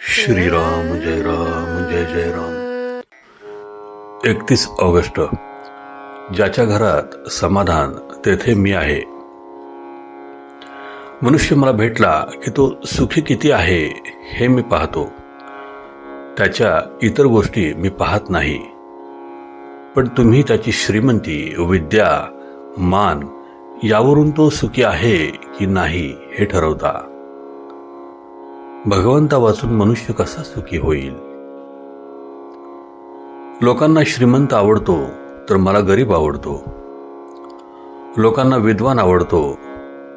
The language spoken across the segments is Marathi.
श्रीराम जय राम जय जय राम. एकतीस ऑगस्ट. ज्याच्या घरात समाधान तेथे मी आहे. मनुष्य मला भेटला की तो सुखी किती आहे हे मी पाहतो. त्याच्या इतर गोष्टी मी पाहत नाही. पण तुम्ही त्याची श्रीमंती विद्या मान यावरून तो सुखी आहे की नाही हे ठरवता. भगवंता वाचून मनुष्य कसा सुखी होईल? लोकांना श्रीमंत आवडतो तर मला गरीब आवडतो. लोकांना विद्वान आवडतो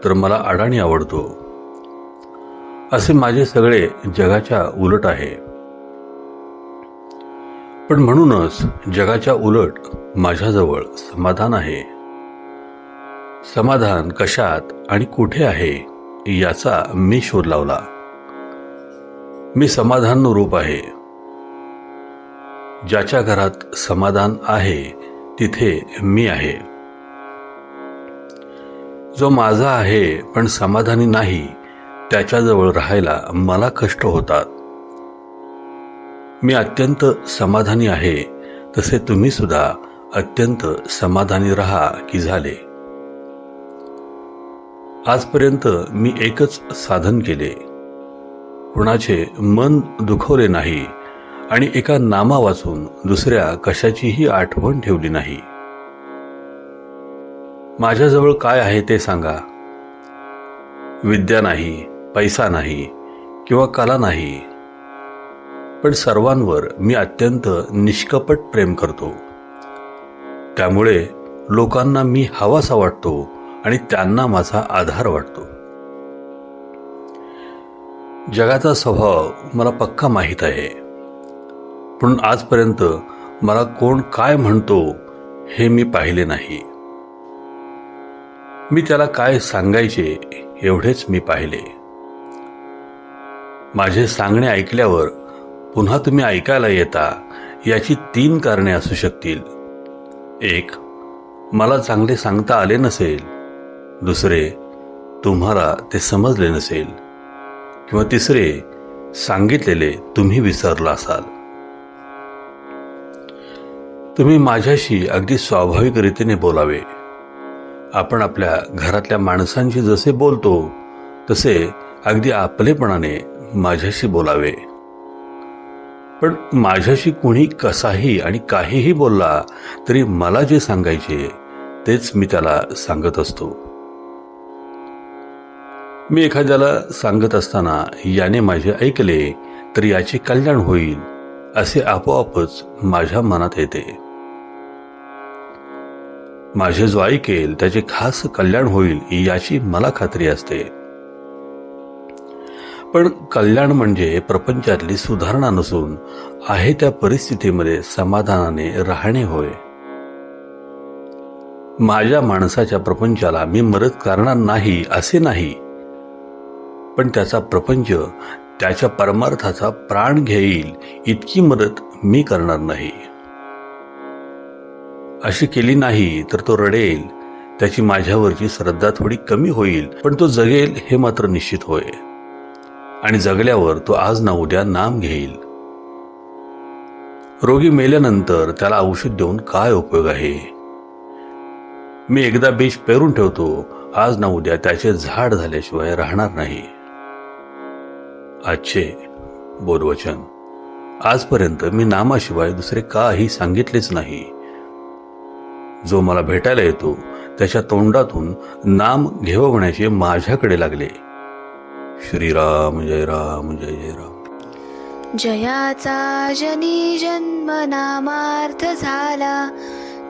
तर मला अडाणी आवडतो. असे माझे सगळे जगाच्या उलट आहे. पण म्हणूनच जगाच्या उलट माझ्याजवळ समाधान आहे. समाधान कशात आणि कुठे आहे याचा मी शोध लावला. मी समाधान रूप आहे. ज्याच्या घरात समाधान आहे तिथे मी आहे. जो माझा आहे पण समाधानी नाही त्याच्याजवळ राहायला मला कष्ट होतात. मी अत्यंत समाधानी आहे तसे तुम्ही सुद्धा अत्यंत समाधानी राहा की झाले. आजपर्यंत मी एकच साधन केले. कुणाचे मन दुखवले नाही आणि एका नामा वाचून दुसऱ्या कशाचीही आठवण ठेवली नाही. माझ्याजवळ काय आहे ते सांगा. विद्या नाही पैसा नाही किंवा कला नाही. पण सर्वांवर मी अत्यंत निष्कपट प्रेम करतो. त्यामुळे लोकांना मी हवासा वाटतो आणि त्यांना माझा आधार वाटतो. जगाचा स्वभाव मला पक्का माहीत आहे. पण आजपर्यंत मला कोण काय म्हणतो हे मी पाहिले नाही. मी त्याला काय सांगायचे एवढेच मी पाहिले. माझे सांगणे ऐकल्यावर पुन्हा तुम्ही ऐकायला येता याची तीन कारणे असू शकतील. एक मला चांगले सांगता आले नसेल. दुसरे तुम्हाला ते समजले नसेल किंवा तिसरे सांगितलेले तुम्ही विसरला असाल. तुम्ही माझ्याशी अगदी स्वाभाविक रीतीने बोलावे. आपण आपल्या घरातल्या माणसांशी जसे बोलतो तसे अगदी आपलेपणाने माझ्याशी बोलावे. पण माझ्याशी कुणी कसाही आणि काहीही बोलला तरी मला जे सांगायचे तेच मी त्याला सांगत असतो. मी एखाद्याला सांगत असताना याने माझे ऐकले तर याचे कल्याण होईल असे आपोआपच माझ्या मनात येते. माझे जो ऐकेल त्याचे खास कल्याण होईल याची मला खात्री असते. पण कल्याण म्हणजे प्रपंचातली सुधारणा नसून आहे त्या परिस्थितीमध्ये समाधानाने राहणे होय. माझ्या माणसाच्या प्रपंचाला मी मदत करणार नाही असे नाही. पण त्याचा प्रपंच त्याच्या परमार्थाचा प्राण घेईल इतकी मदत मी करणार नाही. अशी केली नाही तर तो रडेल. त्याची माझ्यावरची श्रद्धा थोडी कमी होईल पण तो जगेल हे मात्र निश्चित होय. आणि जगल्यावर तो आज ना उद्या नाम घेईल. रोगी मेल्यानंतर त्याला औषध देऊन काय उपयोग आहे? मी एकदा बीज पेरून ठेवतो. आज ना उद्या त्याचे झाड झाल्याशिवाय राहणार नाही. आजचे बोधवचन. आजपर्यंत मी नामाशिवाय दुसरे काही सांगितलेच नाही. जो मला भेटायला येतो त्याच्या तोंडातून नाम घेवण्याचे माझ्याकडे लागले. श्रीराम जय राम जय जय राम. जयाचा जनी जन्म नामार्थ झाला.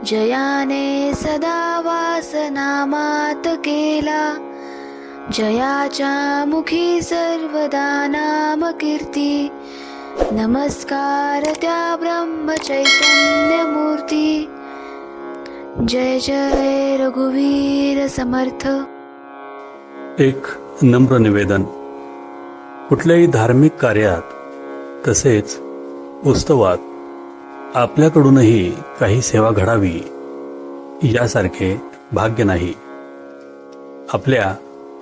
जयाने सदा वास नामात केला. जयाच्या मुखी सर्वदा नाम कीर्ती। नमस्कार त्या ब्रह्म चैतन्य मूर्ती जय जय रघुवीर समर्थ। एक नम्र निवेदन। कुठल्याही धार्मिक कार्यात तसेच उत्सवात आपल्याकडूनही काही सेवा घडावी यासारखे भाग्य नाही. आपल्या